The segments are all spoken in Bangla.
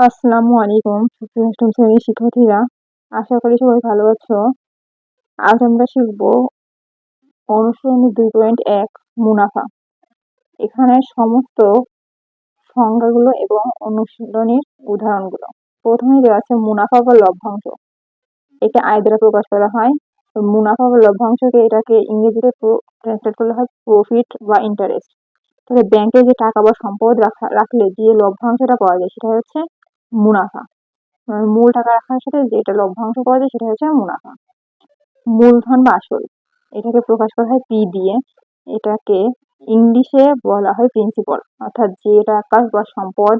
আসসালামু আলাইকুম, সুপ্রিয় অষ্টম শ্রেণির শিক্ষার্থীরা। আশা করি সবাই ভালো আছো। আজ আমরা শিখব অনুশীলনী দুই পয়েন্ট এক, মুনাফা। এখানে সমস্ত সংজ্ঞাগুলো এবং অনুশীলনীর উদাহরণগুলো। প্রথমে দেওয়া আছে মুনাফা বা লভ্যাংশ। এটা আয় দ্বারা প্রকাশ করা হয়। তো মুনাফা বা লভ্যাংশকে এটাকে ইংরেজিতে ট্রান্সলেট করলে হয় প্রফিট বা ইন্টারেস্ট তাহলে ব্যাংকে যে টাকা বা সম্পদ রাখা, রাখলে যে লভ্যাংশটা পাওয়া যায়, সেটা হচ্ছে মুনাফা। মূল টাকা রাখার সাথে যেটা লভ্যাংশ পাওয়া যায় সেটা হচ্ছে মুনাফা। মূলধন বা আসল, এটাকে প্রকাশ করা হয় পি দিয়ে এটাকে ইংলিশে বলা হয় প্রিন্সিপাল অর্থাৎ যে টাকা বা সম্পদ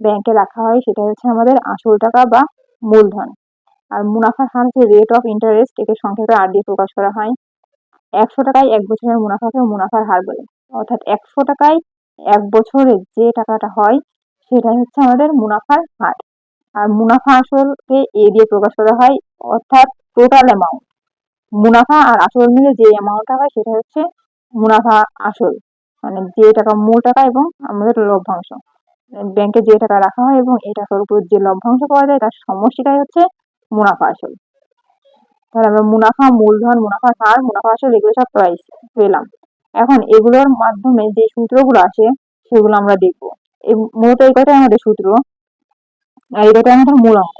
ব্যাংকে রাখা হয় সেটা হচ্ছে আমাদের আসল টাকা বা মূলধন। আর মুনাফার হার হচ্ছে রেট অফ ইন্টারেস্ট একে সংক্ষেপে আর দিয়ে প্রকাশ করা হয়। একশো টাকায় এক বছরের মুনাফাকে মুনাফার হার বলে। অর্থাৎ একশো টাকায় এক বছরে যে টাকাটা হয় সেটাই হচ্ছে আমাদের মুনাফার হার। আর মুনাফা আসলকে এ দিয়ে প্রকাশ করা হয় অর্থাৎ টোটাল অ্যামাউন্ট মুনাফা আর আসল মিলে যে অ্যামাউন্টটা হয় সেটা হচ্ছে মুনাফা আসল। মানে যে টাকা মূল টাকা এবং আমাদের লভ্যাংশ। ব্যাংকে যে টাকা রাখা হয় এবং এই টাকার উপর যে লভ্যাংশ পাওয়া যায় তার সমষ্টিটাই হচ্ছে মুনাফা আসল। তাহলে আমরা মুনাফা, মূলধন, মুনাফা, হার, মুনাফা আসল এগুলো সব প্রাইস পেলাম। এখন এগুলোর মাধ্যমে যে সূত্রগুলো আসে সেগুলো আমরা দেখব। মূলত এই কথাই আমাদের সূত্র। আর এটা আমাদের মূল অঙ্ক।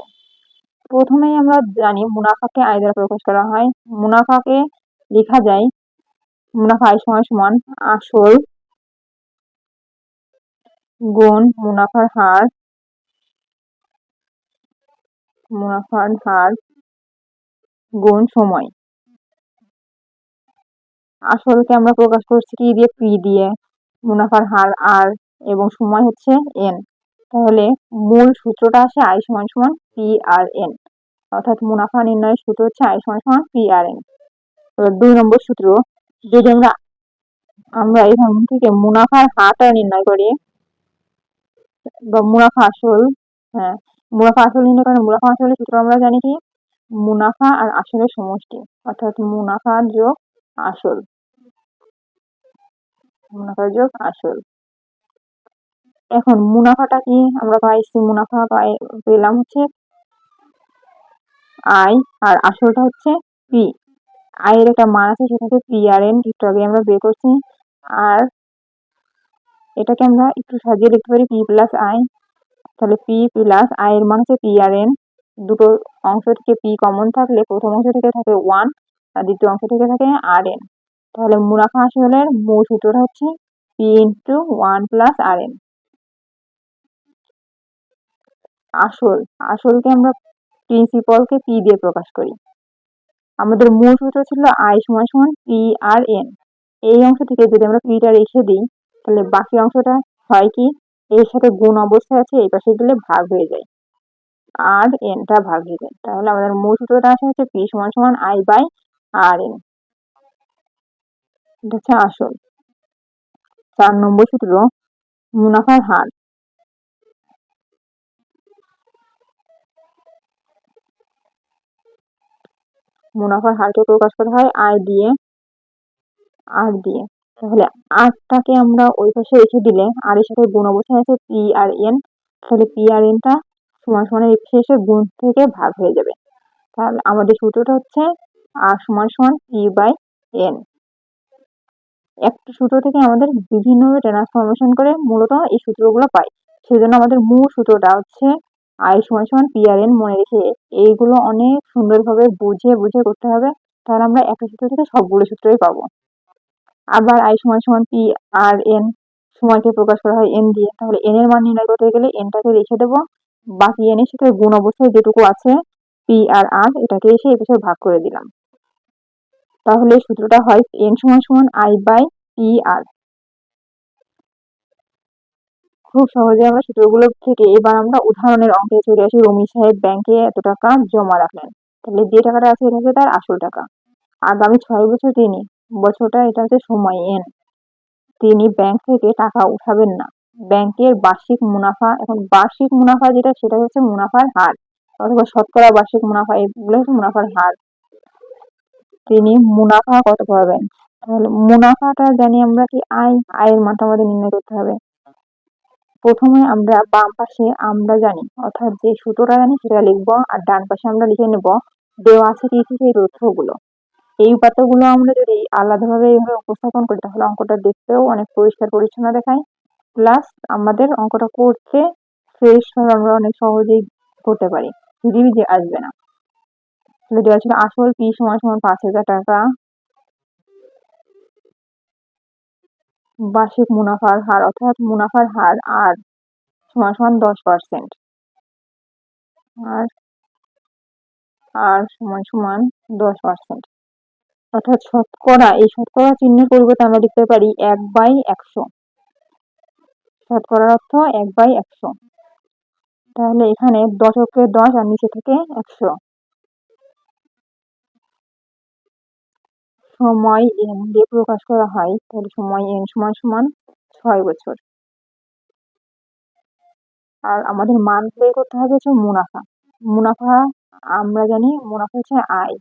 প্রথমেই আমরা জানি মুনাফাকে আয় দ্বারা প্রকাশ করা হয়। মুনাফাকে লেখা যায় মুনাফা আয় সমান সমান আসল গুণ মুনাফার হার মুনাফার হার গুণ সময়। আসলকে আমরা প্রকাশ করছি কি দিয়ে? পি দিয়ে। মুনাফার হার আর এবং সময় হচ্ছে এন তাহলে মূল সূত্রটা আসে আই সমান সমান পি আর এন অর্থাৎ মুনাফা নির্ণয়ের সূত্র হচ্ছে আই সমান সমান পি আর এন দুই নম্বর সূত্র, যদি আমরা আমরা এখান থেকে মুনাফার হারটা নির্ণয় করি, বা মুনাফা আসল হ্যাঁ মুনাফা আসল নির্ণয় করেন মুনাফা আসলের সূত্র আমরা জানি কি? মুনাফা আর আসলের সমষ্টি, অর্থাৎ মুনাফা যোগ আসল। মুনাফা যোগ আসল। এখন মুনাফাটা কি? আমরা পাইছি মুনাফা, পাই, পেলাম হচ্ছে আই, আর আসলটা হচ্ছে পি। আয়ের একটা মান আছে, সেটা হচ্ছে পি আর এন একটু আগে আমরা বের করছি। আর এটাকে আমরা একটু সাজিয়ে লিখতে পারি পি প্লাস আই তাহলে পি প্লাস আয়ের মান হচ্ছে পি আর এন দুটো অংশ থেকে পি কমন থাকলে প্রথম অংশ থেকে থাকে ওয়ান আর দ্বিতীয় অংশ থেকে থাকে আর এন তাহলে মুনাফা আসলের মূল সূত্রটা হচ্ছে P into one plus R N আসল, আসলকে আমরা প্রিন্সিপালকে পি দিয়ে প্রকাশ করি। আমাদের মূল সূত্র ছিল আই সমান সমান পি আর এন এই অংশ থেকে যদি আমরা পিটা রেখে দিই, তাহলে বাকি অংশটা হয় কি? এর সাথে গুণ অবস্থায় আছে, এই পাশে গেলে ভাগ হয়ে যায়। আর এনটা ভাগ হয়ে যায়। তাহলে আমাদের মূল সূত্রটা আসে হচ্ছে পি সমান সমান আই বাই আর এন এটা হচ্ছে আসল। চার নম্বর সূত্র, মুনাফার হার। মুনাফার হারকে প্রকাশ করা হয় আয় দিয়ে, আর দিয়ে। তাহলে আটটাকে আমরা ওই পাশে রেখে দিলে আর এর সাথে গুণ অবস্থায় আছে পি আর এন তাহলে পি আর এনটা সমান সমান রেখে এসে গুণ থেকে ভাগ হয়ে যাবে। তাহলে আমাদের সূত্রটা হচ্ছে আর সমান সমান পি বাই এন একটা সূত্র থেকে আমাদের বিভিন্নভাবে ট্রান্সফরমেশন করে মূলত এই সূত্রগুলো পাই সেই জন্য আমাদের মূল সূত্রটা হচ্ছে আই সমান সমান পি আর এন মনে রেখে এইগুলো অনেক সুন্দরভাবে বুঝে বুঝে করতে হবে, তাহলে আমরা একটা সূত্র থেকে সবগুলো সূত্রই পাবো। আবার আই সমান সমান পি আর এন সময়কে প্রকাশ করা হয় এন দিয়ে, তাহলে এন এর মান নির্ণয় করতে গেলে এনটাকে রেখে দেবো। বাকি এন এর সাথে গুণ অবস্থায় যেটুকু আছে পি আর আর এটাকে এসে এই বিষয়ে ভাগ করে দিলাম। তাহলে সূত্রটা হয় এন সমান সমান আই বাই পি আর খুব সহজে আমরা সূত্রগুলো থেকে এবার আমরা উদাহরণের অঙ্কে চলে আসি। রমি সাহেব ব্যাংকে এত টাকা জমা রাখলেন। তাহলে যে টাকাটা আছে এটা হচ্ছে তার আসল টাকা। আগামী ছয় বছর তিনি, বছরটা এটা হচ্ছে সময় এন তিনি ব্যাংক থেকে টাকা উঠাবেন না। ব্যাংকের বার্ষিক মুনাফা, এখন বার্ষিক মুনাফা যেটা, সেটা হচ্ছে মুনাফার হার। অথবা শতকরা বার্ষিক মুনাফা, এগুলো হচ্ছে মুনাফার হার। তিনি মুনাফা কত পাবেন? তাহলে মুনাফাটা জানি আমরা কি আয়, আয়ের আমাদের নির্ণয় করতে হবে। প্রথমে আমরা বাম পাশে আমরা জানি, অর্থাৎ যে সূত্রটা জানি সেটা লিখব আর ডান পাশে আমরা লিখে নেব, দেওয়া আছে কি সেই তথ্যগুলো। এই উপাত্তগুলো আমরা যদি আলাদাভাবে এইভাবে উপস্থাপন করি, তাহলে অঙ্কটা দেখতেও অনেক পরিষ্কার পরিচ্ছন্ন দেখায়। প্লাস আমাদের অঙ্কটা করতে ফ্রেশ আমরা অনেক সহজেই করতে পারি। ঝিঝিবিঝি আসবে না। তাহলে দেওয়া ছিল আসল পি সমান সমান পাঁচ হাজার টাকা। বার্ষিক মুনাফার হার, অর্থাৎ মুনাফার হার আর সমান সমান দশ পার্সেন্ট আর আর সমান সমান দশ পার্সেন্ট অর্থাৎ শতকরা, এই শতকরা চিহ্নের পরিবর্তে আমরা লিখতে পারি এক বাই একশো। শতকরার অর্থ এক বাই একশো। তাহলে এখানে দশকে দশ আর নিচে থেকে একশো। সময় এন দিয়ে প্রকাশ করা হয়, তাহলে সময় এন সমান সমান ছয় বছর। আর আমাদের মান বের করতে হবে হচ্ছে মুনাফা। মুনাফা আমরা জানি মুনাফা হচ্ছে আয়।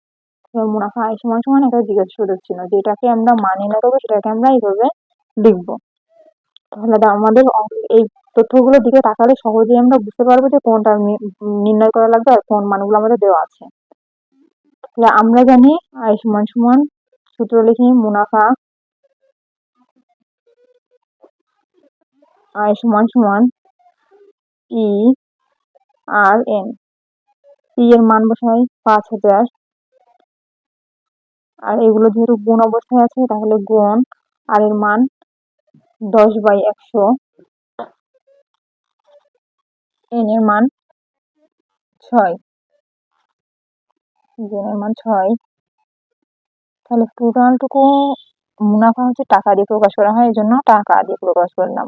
মুনাফা আয় সমান সমান একটা জিজ্ঞাসা ছিল যেটাকে আমরা মানে না করব, সেটাকে আমরা এইভাবে লিখব। তাহলে আমাদের এই তথ্যগুলোর দিকে তাকালে সহজেই আমরা বুঝতে পারব যে কোনটা নির্ণয় করা লাগবে আর কোন মানগুলো আমাদের দেওয়া আছে। তাহলে আমরা জানি আয় সমান সমান সূত্র লিখি মুনাফা। আয় সমান সমান ই আর এন। ই এর মান বসাই পাঁচ হাজার। আর এগুলো যেহেতু গুণ অবস্থায় আছে, তাহলে গুণ আর এর মান দশ বাই একশো। এন এর মান ছয়। এর মান ছয়। তাহলে টোটালটুকু মুনাফা হচ্ছে টাকা দিয়ে প্রকাশ করা হয় এই জন্য টাকা দিয়ে প্রকাশ করলাম।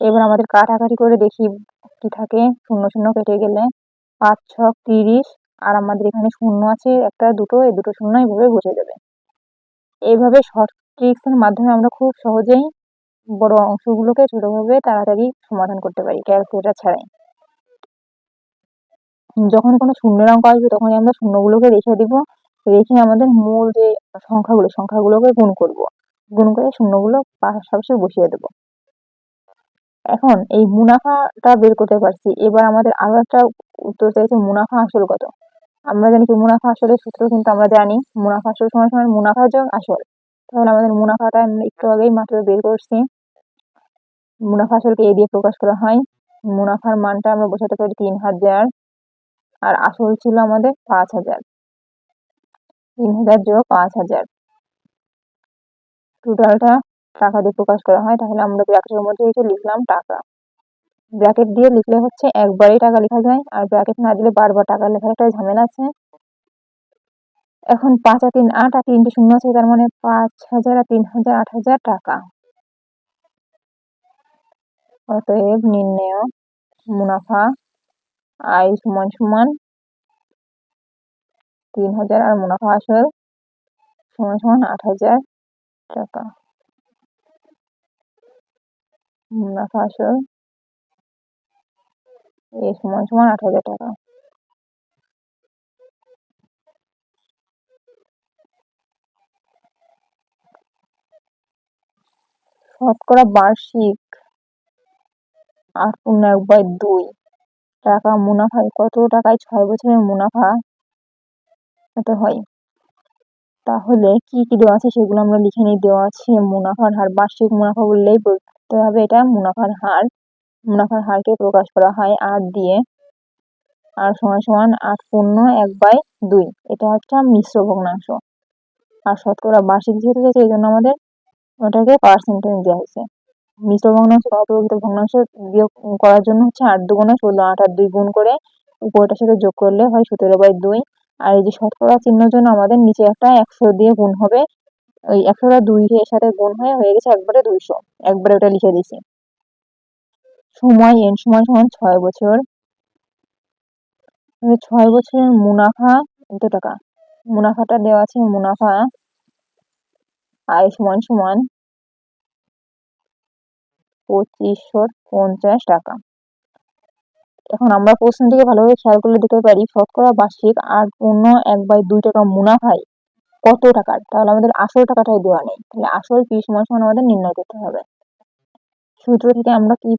এবার আমাদের কাটাকাটি করে দেখি কি থাকে। শূন্য শূন্য কেটে গেলে পাঁচ, ছ, তিরিশ, আর আমাদের এখানে শূন্য আছে, একটা, দুটো, এই দুটো শূন্য এইভাবে বসে যাবে। এইভাবে শর্ট ট্রিক্সের মাধ্যমে আমরা খুব সহজেই বড় অংশগুলোকে ছোটভাবে তাড়াতাড়ি সমাধান করতে পারি ক্যালকুলেটার ছাড়াই। যখন কোনো শূন্যের অঙ্ক আসবে, তখনই আমরা শূন্যগুলোকে রেখে দিব। রেখে আমাদের মূল যে সংখ্যাগুলো, সংখ্যাগুলোকে গুণ করব। গুণ করে শূন্যগুলো পাশাপাশি বসিয়ে দেব। এখন এই মুনাফাটা বের করতে পারছি। এবার আমাদের আরও একটা উত্তর চাইছে, মুনাফা আসল কত? আমরা জানি কি মুনাফা আসলের সূত্র কিন্তু আমরা জানি। মুনাফা আসল সময় সময় মুনাফা যোগ আসল। তাহলে আমাদের মুনাফাটা একটু আগেই মাত্র বের করছি। মুনাফা আসলকে এ দিয়ে প্রকাশ করা হয়। মুনাফার মানটা আমরা বোঝাতে পারি তিন হাজার। আর আসল ছিল আমাদের পাঁচ হাজার। তিন হাজার যোগ পাঁচ হাজার। টোটালটা টাকা দিয়ে প্রকাশ করা হয়, তাহলে আমরা ব্র্যাকেটের মধ্যে এসে লিখলাম টাকা। ব্র্যাকেট দিয়ে লিখলে হচ্ছে একবারই টাকা লেখা যায়, আর ব্র্যাকেট না দিলে বারবার টাকা লেখার একটা ঝামেলা আছে। এখন পাঁচ আর তিন, আট আর তিনটে শূন্য আছে, তার মানে পাঁচ হাজার আর তিন হাজার, আট হাজার টাকা। অতএব নির্ণয়, মুনাফা, আয় সমান সমান তিন হাজার আর মুনাফা আসল সমান সমান আট হাজার টাকা। মুনাফা আসল এ সমান সমান আট হাজার টাকা। শতকরা বার্ষিক আট পূর্ণ এক বাই দুই। টাকা মুনাফা, কত টাকায় ছয় বছরের মুনাফা? এত হয়। তাহলে কি কি দেওয়া আছে সেগুলো আমরা লিখে নিই। দেওয়া আছে মুনাফার হার, বার্ষিক মুনাফা বললেই বলতে হবে এটা মুনাফার হার। মুনাফার হারকে প্রকাশ করা হয় আর দিয়ে। আর সমান সমান আট পূর্ণ এক বাই দুই। এটা হচ্ছে মিশ্র ভগ্নাংশ। আর শতকরা বার্ষিক যেহেতু আছে এই জন্য আমাদের ওটাকে পার্সেন্টেজ দেওয়া হয়েছে। মিশ্র ভগ্নাংশ অপ্রকৃত ভগ্নাংশ বিয়োগ করার জন্য হচ্ছে আট দুগুণে ষোলো। আট আর দুই গুণ করে উপরটার সাথে যোগ করলে হয় সতেরো বাই দুই। আর এই যে শতকরা চিহ্নের জন্য আমাদের নিচে একটা একশো দিয়ে গুণ হবে। ওই একশোটা দুই এর সাথে গুণ হয়ে হয়ে গেছে একবারে দুইশো। একবারে ওটা লিখে দিছি। সময় এন সময় সমান ছয় বছর। ছয় বছরের মুনাফা কত টাকা? মুনাফাটা দেওয়া আছে মুনাফা আয় সমান সমান পঁচিশশো পঞ্চাশ টাকা। এখন আমরা প্রশ্ন থেকে ভালোভাবে খেয়াল করলে দেখতে পারি, শতকরা বার্ষিক আট পূর্ণ এক বাই দুই টাকা মুনাফায় কত টাকার তাহলে আমাদের আসল টাকাটাই দেওয়া নেই। তাহলে আসল পি সমান সমান আমাদের নির্ণয় করতে হবে। সূত্র থেকে আমরা কি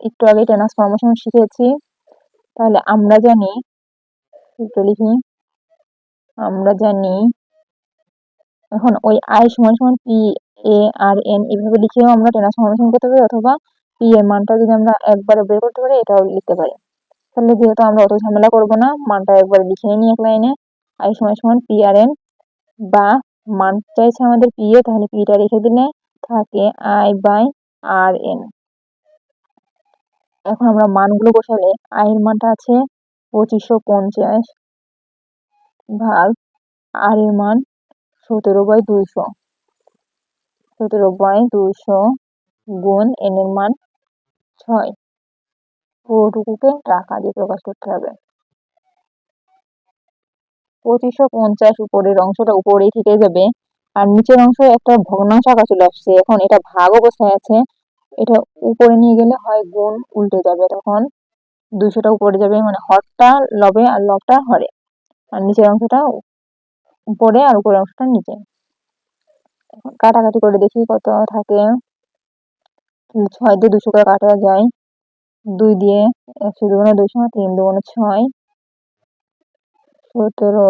একটু আগে ট্রান্সফরমেশন শিখেছি। তাহলে আমরা জানি একটু লিখি, আমরা জানি এখন ওই আই সমান সমান পি এ আর এন এভাবে লিখেও আমরা ট্রান্সফরমেশন করতে পারি অথবা পি এর মানটা যদি আমরা একবারে বের করতে পারি, এটাও লিখতে পারি। তাহলে যেহেতু আমরা অত ঝামেলা করব না, মানটা একবার লিখে নিই এক লাইনে। আই সমান সমান পি আর এন বা মান চাইছে আমাদের পি এ তাহলে পিটা রেখে দিলে থাকে আই বাই আর এন এখন আমরা মানগুলো বসালে আই এর মানটা আছে পঁচিশশো পঞ্চাশ ভাগ আর এর মান সতেরো বাই দুইশো। সতেরো বাই দুইশো গুণ এন এর মান ছয়। পুরোটুকুকে টাকা দিয়ে প্রকাশ করতে হবে। পঁচিশশো পঞ্চাশ উপরের অংশটা উপরেই থেকে যাবে। আর নিচের অংশ একটা ভগ্নাংশ আঁকা চলে আসছে। এখন এটা ভাগ অবস্থায় আছে। এটা উপরে নিয়ে গেলে হয় গুণ উল্টে যাবে। তখন দুইশোটা উপরে যাবে। মানে হরটা লবে আর লবটা হরে। আর নিচের অংশটা উপরে আর উপরের অংশটা নিচে। কাটাকাটি করে দেখি কত থাকে। ছয় দিয়ে দুশো করে কাটা যায়। দুই দিয়ে একশো দুগুণে দুশো তিন দুগুণে ছয়। সতেরো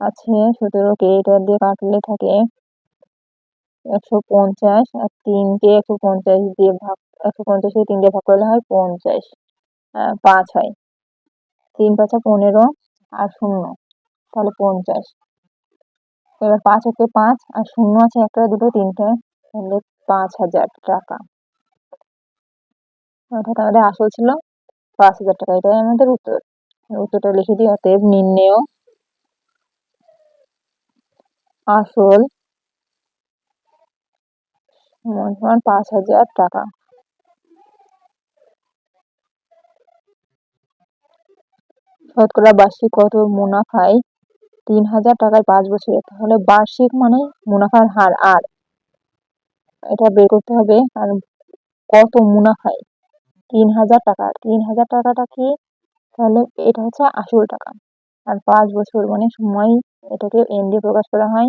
আছে সতেরোকে এটা দিয়ে কাটলে থাকে একশো পঞ্চাশ, আর তিনকে একশো পঞ্চাশ দিয়ে ভাগ, একশো পঞ্চাশে তিন দিয়ে ভাগ করলে হয় পঞ্চাশ পাঁচ হয়। তিন পাঁচা পনেরো আর শূন্য, তাহলে পঞ্চাশ। এবার পাঁচ হচ্ছে পাঁচ, আর শূন্য আছে একটা, দুটো, তিনটে, তাহলে পাঁচ হাজার টাকা। অর্থাৎ আমাদের আসল ছিল পাঁচ হাজার টাকা। এটাই আমাদের উত্তর। উত্তরটা লিখে দিই, অতএব নির্ণেয়। আসল পাঁচ হাজার টাকা। শতকরা বার্ষিক কত? মুনাফায় তিন হাজার টাকায় পাঁচ বছরে। তাহলে বার্ষিক মানে মুনাফার হার, আর। এটা বের করতে হবে, আর কত মুনাফায়? তিন হাজার টাকা। তিন হাজার টাকাটা কি? তাহলে এটা হচ্ছে আসল টাকা। আর পাঁচ বছর মানে সময় এটাকে এন দিয়ে প্রকাশ করা হয়।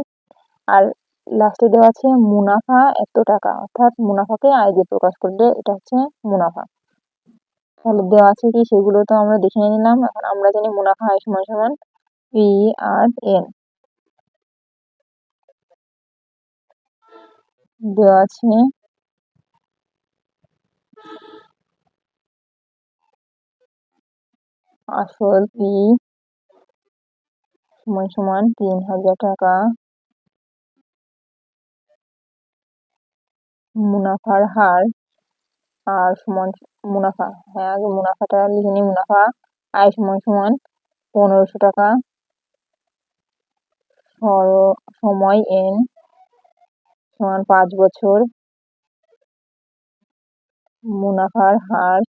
আর লাস্টে দেওয়া আছে মুনাফা এত টাকা। অর্থাৎ মুনাফাকে আয় দিয়ে প্রকাশ করলে এটা হচ্ছে মুনাফা। তাহলে দেওয়া আছে কি? সেগুলো তো আমরা দেখে নিলাম। এখন আমরা জানি মুনাফা আয় সমান সমান পি আর এন দেওয়া আছে আসল পি সমান সমান তিন হাজার টাকা। মুনাফার হার, আর সমান মুনাফা হ্যাঁ আগে মুনাফাটা লিখে নিই, মুনাফা, আয় সমান সমান পনেরোশো টাকা। সময় এন সমান পাঁচ বছর। মুনাফার হার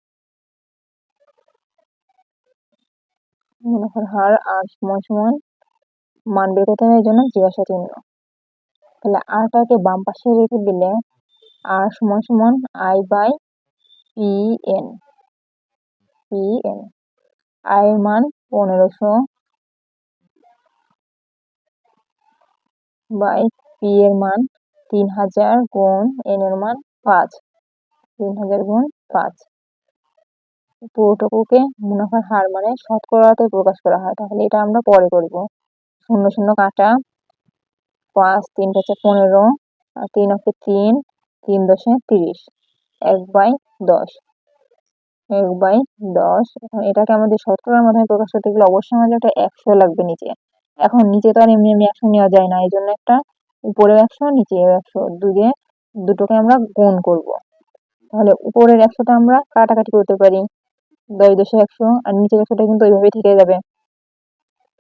মুনাফার হার আর সময় সমান মান বের করতে এই জন্য জিজ্ঞাসা চিহ্ন তাহলে আরটাকে বাম পাশে রেখে দিলে আর সমান সমান I by P N P N আয়ের মান পনেরোশো বাই পি এর মান তিন হাজার গুণ এন এর মান পাঁচ। তিন হাজার গুণ পাঁচ। পুরোটুকুকে মুনাফার হার মানে শতকরাতে প্রকাশ করা হয়। তাহলে এটা আমরা পরে করব। শূন্য শূন্য কাটা পাঁচ, তিন হচ্ছে পনেরো আর তিন অক্ষে তিন তিন দশে তিরিশ। এক বাই দশ। এক বাই দশ। এখন এটাকে আমাদের শতকরার মাধ্যমে প্রকাশ করতে গেলে অবশ্যই আমাদের একটা একশো লাগবে নিচে। এখন নিচে তো আর এমনি এমনি একশো নেওয়া যায় না। এই জন্য একটা উপরেও একশো নিচেও একশো। দুয়ে দুটোকে আমরা গুণ করব। তাহলে উপরের একশোটা আমরা কাটাকাটি করতে পারি। দশ দশে একশো আর নিচের একশোটা কিন্তু ওইভাবেই থেকে যাবে।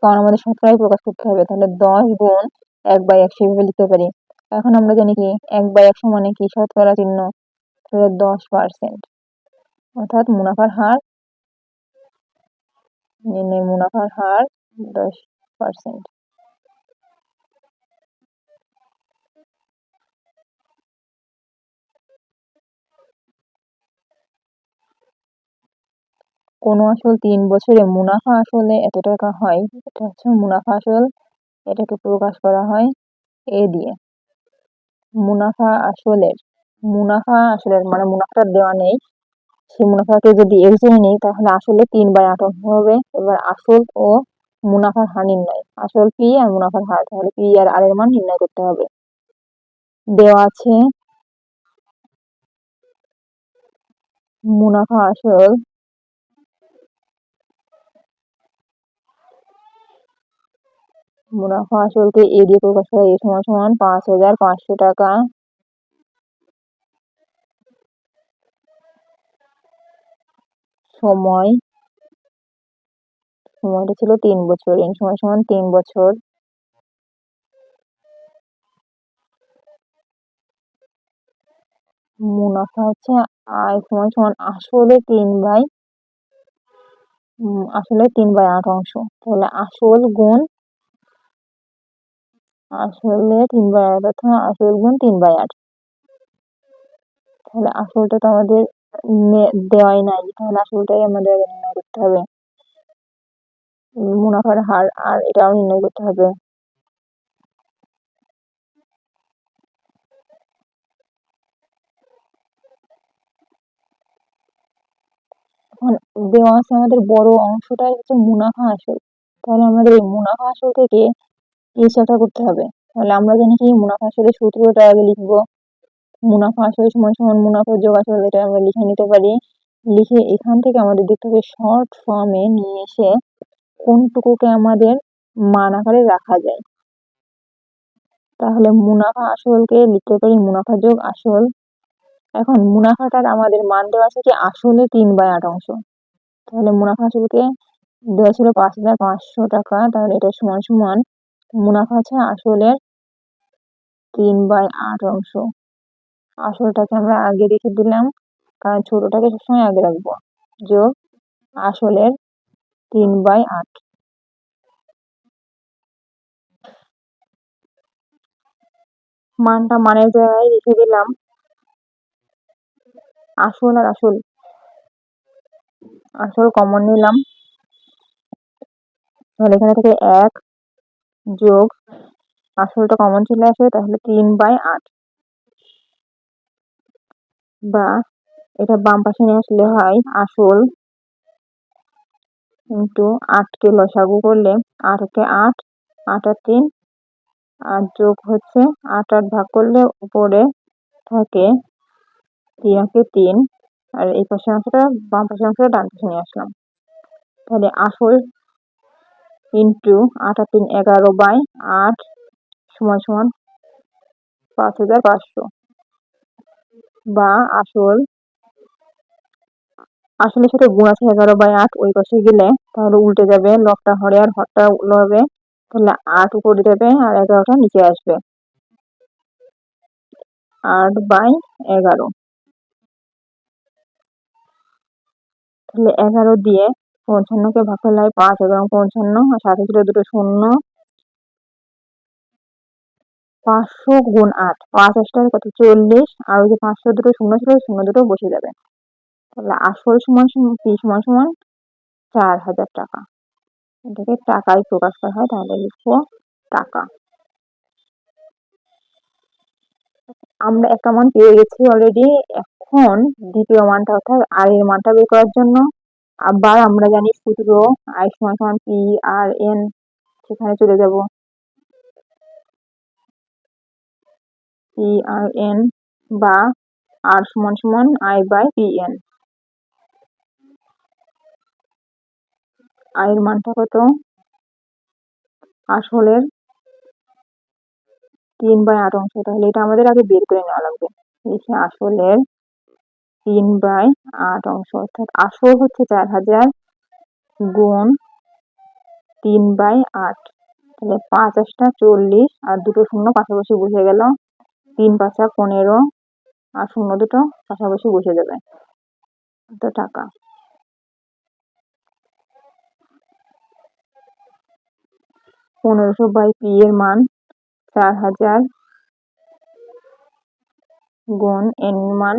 কারণ আমাদের সংখ্যায় প্রকাশ করতে হবে। তাহলে দশ গুণ এক বাই একশো এইভাবে লিখতে পারি। এখন আমরা জানি কি, এক বাই একশো মানে কি? শতকরা চিহ্ন। তাহলে দশ পার্সেন্ট অর্থাৎ মুনাফার হার মুনাফার হার দশ পার্সেন্ট কোনো আসল তিন বছরে মুনাফা আসলে এত টাকা হয়? এটা হচ্ছে মুনাফা আসল, এটাকে প্রকাশ করা হয় এ দিয়ে। মুনাফা আসলের মুনাফা আসলের মানে মুনাফাটা দেওয়া নেই। সেই মুনাফাকে যদি ধরে নিই, তাহলে আসলে তিন বাই আট হবে। এবার আসল ও মুনাফার হার নির্ণয়। আসল পি আর মুনাফার হার, তাহলে পি আর আর এর মান নির্ণয় করতে হবে। দেওয়া আছে মুনাফা আসল মুনাফা আসলকে এ প্রকাশ করা এ সমান সমান পাঁচ হাজার পাঁচশো টাকা। সময়। সময়টা ছিল তিন বছর। এন সময় সমান তিন বছর। মুনাফা হচ্ছে আয় সমান সমান আসলে তিন বাই আসলে তিন বাই আট অংশ। তাহলে আসল গুণ আসলে তিন বাই আট আসল গুণ তিন বাই আট তাহলে আসলটা তো আমাদের দেওয়াই নাই। তাহলে আসলটাই আমাদের নির্ণয় করতে হবে। মুনাফার হার আর এটাও নির্ণয় করতে হবে। দেওয়া আছে আমাদের বড় অংশটাই হচ্ছে মুনাফা আসল। তাহলে আমাদের এই মুনাফা আসল থেকে হিসাবটা করতে হবে। তাহলে আমরা জানি কি, মুনাফা আসলের সূত্রটা আগে লিখব। মুনাফা আসলে সমান সমান মুনাফা যোগ আসলে এটা আমরা লিখে নিতে পারি। লিখে এখান থেকে আমাদের দেখতে হবে শর্ট ফর্মে নিয়ে এসে কোনটুকুকে আমাদের মান আকারে রাখা যায়। তাহলে মুনাফা আসলকে লিখতে পারি, মুনাফা যোগ আসল। এখন মুনাফাটার আমাদের মান দেওয়া আছে কি, আসলে তিন বাই আট অংশ। তাহলে মুনাফা আসলকে দেওয়া ছিল পাঁচ হাজার পাঁচশো টাকা, তাহলে এটা সমান সমান মুনাফা আছে আসলের তিন বাই আট অংশ। আসলটাকে আমরা আগে রেখে দিলাম, কারণ ছোটটাকে সবসময় আগে রাখব। যোগ আসলের তিন বাই আট। মানটা মানের জায়গায় রেখে দিলাম। আসল আর আসল। আসল কমন নিলাম। এখানে থেকে এক যোগ আসলটা কমন চলে আসে, তাহলে তিন বাই আট। বা এটা বাম পাশে নিয়ে আসলে হয় আসল কিন্তু আটকে লসাগু করলে আটকে আট আট আর তিন। আর যোগ হচ্ছে আট আট ভাগ করলে উপরে থাকে তিন তিন। আর এই পাশে অংশটা বাম পাশে অংশটা ডান পাশে নিয়ে আসলাম। তাহলে আসল ইন্টু আট তিন এগারো বাই আট সমান সমান পাঁচ হাজার পাঁচশো বা আসল, আসলের সাথে গুণ আছে এগারো বাই আট, ওই পাশে গেলে তাহলে উল্টে যাবে, লকটা হরে আর হরটা হবে, তাহলে আট উপরে যাবে আর এগারোটা নিচে আসবে। আট বাই এগারো। তাহলে এগারো দিয়ে পঞ্চান্নকে ভাগ করলে পাঁচ এবং পঞ্চান্ন, আর সাথে ছিল দুটো শূন্য। পাঁচশো গুণ আট, পাঁচ আটটার কত? চল্লিশ। আর ওই যে পাঁচশো দুটো শূন্য ছিল শূন্য দুটো বসে যাবে। তাহলে আসল সমান সমান পি সমান সমান চার হাজার টাকা। এটাকে টাকায় প্রকাশ করা হয়, তাহলে লিখব টাকা। আমরা একটা মান পেয়ে গেছি অলরেডি এখন দ্বিতীয় মানটা অর্থাৎ আর এর মানটা বের করার জন্য। আবার আমরা জানি সূত্র আই সমান সমান পি আর এন সেখানে চলে যাব। পি আর এন বা আর সমান সমান আই বাই পি এন আয়ের মানটা কত? আসলের তিন বাই আট অংশ। তাহলে এটা আমাদের আগে বের করে নেওয়া লাগবে। লিখে আসলের তিন বাই আট অংশ, অর্থাৎ আসল হচ্ছে চার হাজার গুণ তিন বাই আট। তাহলে পাঁচ আটটা চল্লিশ আর দুটো শূন্য পাশাপাশি বসে গেল তিন পাঁচা পনেরো আর শূন্য দুটো পাশাপাশি বসে যাবে। তো টাকা। পনেরোশো বাই পি এর মান চার হাজার গুণ এন মান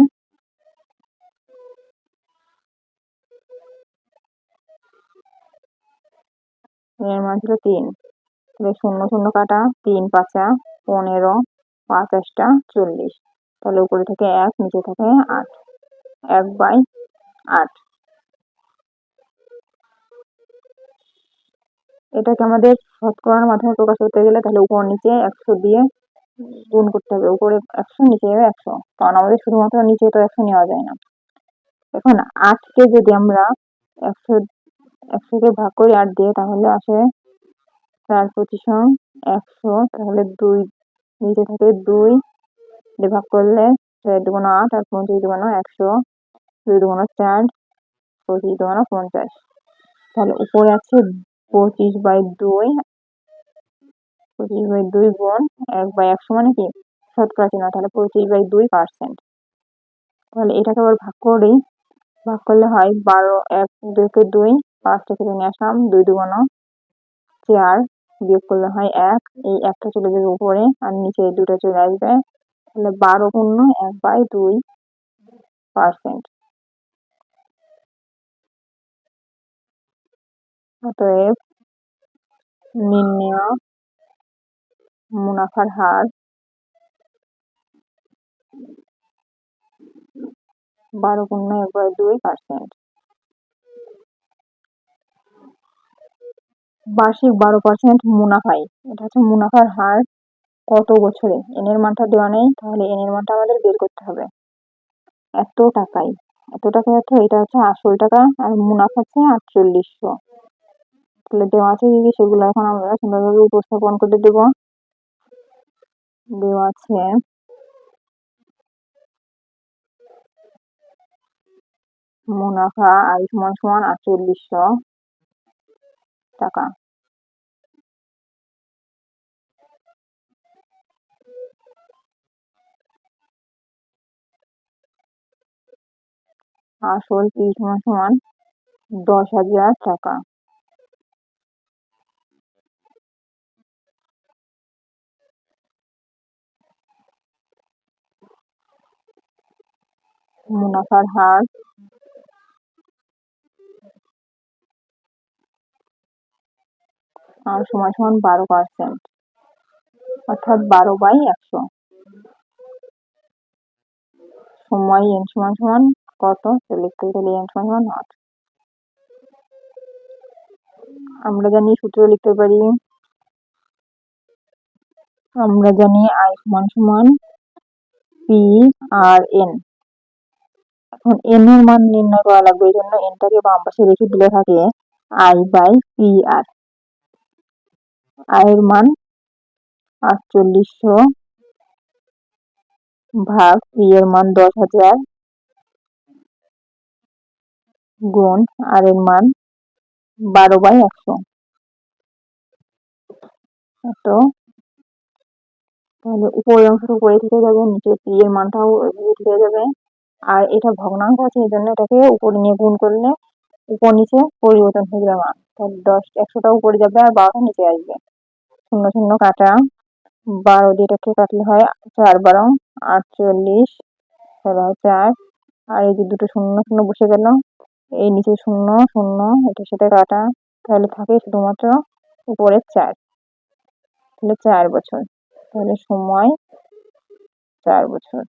এর মান ছিল তিন। তাহলে শূন্য শূন্য কাটা, তিন পাঁচা, পনেরো, পাঁচ চল্লিশ। তাহলে উপরে থেকে এক, নিচে থেকে আট। এক বাই আট। এটাকে আমাদের শতকরার মাধ্যমে প্রকাশ করতে গেলে তাহলে উপর নিচে একশো দিয়ে গুণ করতে হবে। উপরে একশো, নিচে একশো। কারণ আমাদের শুধুমাত্র নিচে তো একশো নেওয়া যায় না। এখন আটকে যদি আমরা একশো একশোকে ভাগ করি আট দিয়ে তাহলে আসে চার পঁচিশ একশো, তাহলে দুই। নিচে থাকে দুই দিয়ে ভাগ করলে চার দুগুণ আট আর পঁচিশ দুগুণ একশো, দুই দুগুণ চার, পঁচিশ দুগুণ পঞ্চাশ। তাহলে উপরে আছে পঁচিশ বাই দুই, পঁচিশ বাই দুই গুণ এক বাই একশো মানে কি? শতকরা চিহ্ন, তাহলে পঁচিশ বাই দুই পার্সেন্ট। তাহলে এটাকে আবার ভাগ করি, ভাগ করলে হয় বারো, এক দুইকে দুই পাঁচ থেকে নিয়ে আসলাম, দুই দুগুণ চার বিয়োগ করলে হয় এক, এই একটা চলে যাবে উপরে আর নিচে দুটো চলে আসবে। তাহলে বারো পূর্ণ এক বাই দুই পার্সেন্ট। অতএব নির্ণয় মুনাফার হার বারো পূর্ণ এক বাই দুই পার্সেন্ট। বার্ষিক বারো পার্সেন্ট মুনাফাই এটা হচ্ছে মুনাফার হার কত বছরে? এন এর মানটা দেওয়া নেই, তাহলে এন এর মানটা আমাদের বের করতে হবে। এত টাকাই এত টাকা অর্থ এটা হচ্ছে আসল টাকা আর মুনাফা হচ্ছে আটচল্লিশশো। তাহলে দেওয়া আছে কি সেগুলো এখন আমরা সুন্দরভাবে উপস্থাপন করে দেব। দেওয়া আছে মুনাফা আই সমান সমান আটচল্লিশশো। টাকা। আসল পি সমান সমান দশ হাজার টাকা। মুনাফার হার সমান সমান বারো পার্সেন্ট অর্থাৎ বারো বাই একশো। সময় এন সমান সমান কত? লিখতে গেলে এন সমান সমান আট। আমরা জানি সূত্র লিখতে পারি, আমরা জানি আই সমান সমান পি আর এন এখন এন এর মান নির্ণয় করা লাগবে, এই জন্য এনটাকে বাম পাশে রেখে দিলে থাকে আই বাই পি আর আয়ের মান আটচল্লিশশো ভাগ এর মান দশ হাজার গুণ আর এর মান বারো বাই একশো। তো তাহলে উপরের অংশটা উপরে থেকে যাবে, নিচে পি এর মানটাও থেকে যাবে। আর এটা ভগ্নাঙ্ক আছে, এই জন্য এটাকে উপরে নিয়ে গুণ করলে উপর নিচে পরিবর্তন হয়ে যাবে। মান তাহলে দশ একশোটা উপরে যাবে আর বারোটা নিচে আসবে। শূন্য শূন্য কাটা। বারো দিয়েটাকে কাটলে হয় চার বারো, আটচল্লিশ চার। আর এই যে দুটো শূন্য শূন্য বসে গেল, এই নিচে শূন্য শূন্য এটা সেটা কাটা। তাহলে থাকে শুধুমাত্র উপরে চার। তাহলে চার বছর। তাহলে সময় চার বছর।